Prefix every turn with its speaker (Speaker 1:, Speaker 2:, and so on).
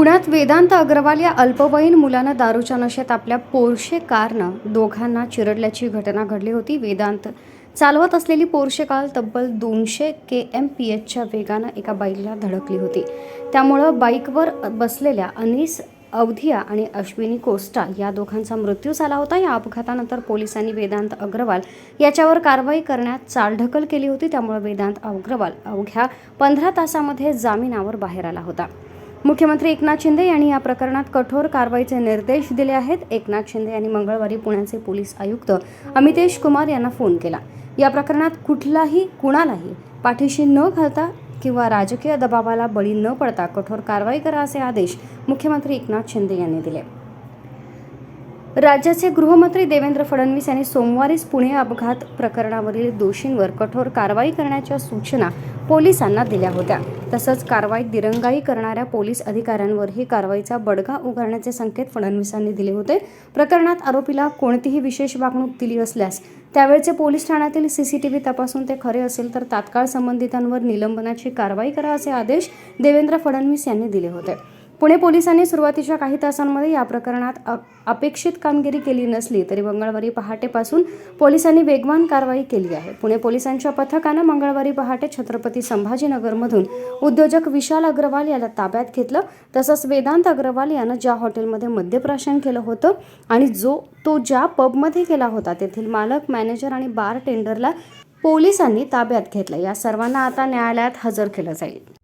Speaker 1: पुण्यात वेदांत अग्रवाल या अल्पवयीन मुलानं दारूच्या नशेत आपल्या पोर्शे कारनं दोघांना चिरडल्याची घटना घडली होती. वेदांत चालवत असलेली पोर्शे कार तब्बल दोनशे के एम पी एचच्या वेगानं एका बाईकला धडकली होती. त्यामुळं बाईकवर बसलेल्या अनिस अवधिया आणि अश्विनी कोस्टा या दोघांचा मृत्यू झाला होता. या अपघातानंतर पोलिसांनी वेदांत अग्रवाल याच्यावर कारवाई करण्यात चालढकल केली होती. त्यामुळे वेदांत अग्रवाल अवघ्या पंधरा तासामध्ये जामिनावर बाहेर आला होता. मुख्यमंत्री एकनाथ शिंदे यांनी या प्रकरणात कठोर कारवाईचे निर्देश दिले आहेत. एकनाथ शिंदे यांनी मंगळवारी पुण्याचे पोलीस आयुक्त अमितेश कुमार यांना फोन केला. या प्रकरणात कुठलाही कुणालाही पाठीशी न घालता किंवा राजकीय दबावाला बळी न पडता कठोर कारवाई करा असे आदेश मुख्यमंत्री एकनाथ शिंदे यांनी दिले. राज्याचे गृहमंत्री देवेंद्र फडणवीस यांनी सोमवारीच पुणे अपघात प्रकरणावरील दोषींवर कठोर कारवाई करण्याच्या सूचना पोलिसांना दिल्या होत्या. तसंच कारवाईत दिरंगाई करणाऱ्या पोलीस अधिकाऱ्यांवरही कारवाईचा बडगा उगारण्याचे संकेत फडणवीसांनी दिले होते. प्रकरणात आरोपीला कोणतीही विशेष वागणूक दिली असल्यास त्यावेळचे पोलीस ठाण्यातील सीसीटीव्ही तपासून ते खरे असेल तर तात्काळ संबंधितांवर निलंबनाची कारवाई करा असे आदेश देवेंद्र फडणवीस यांनी दिले होते. पुणे पोलिसांनी सुरुवातीच्या काही तासांमध्ये या प्रकरणात अपेक्षित कामगिरी केली नसली तरी मंगळवारी पहाटेपासून पोलिसांनी वेगवान कारवाई केली आहे. पुणे पोलिसांच्या पथकानं मंगळवारी पहाटे छत्रपती संभाजीनगरमधून उद्योजक विशाल अग्रवाल याला ताब्यात घेतलं. तसंच वेदांत अग्रवाल यानं ज्या हॉटेलमध्ये मद्यप्राशन केलं होतं आणि जो तो ज्या पबमध्ये केला होता तेथील मालक मॅनेजर आणि बार टेंडरला पोलिसांनी ताब्यात घेतलं. या सर्वांना आता न्यायालयात हजर केलं जाईल.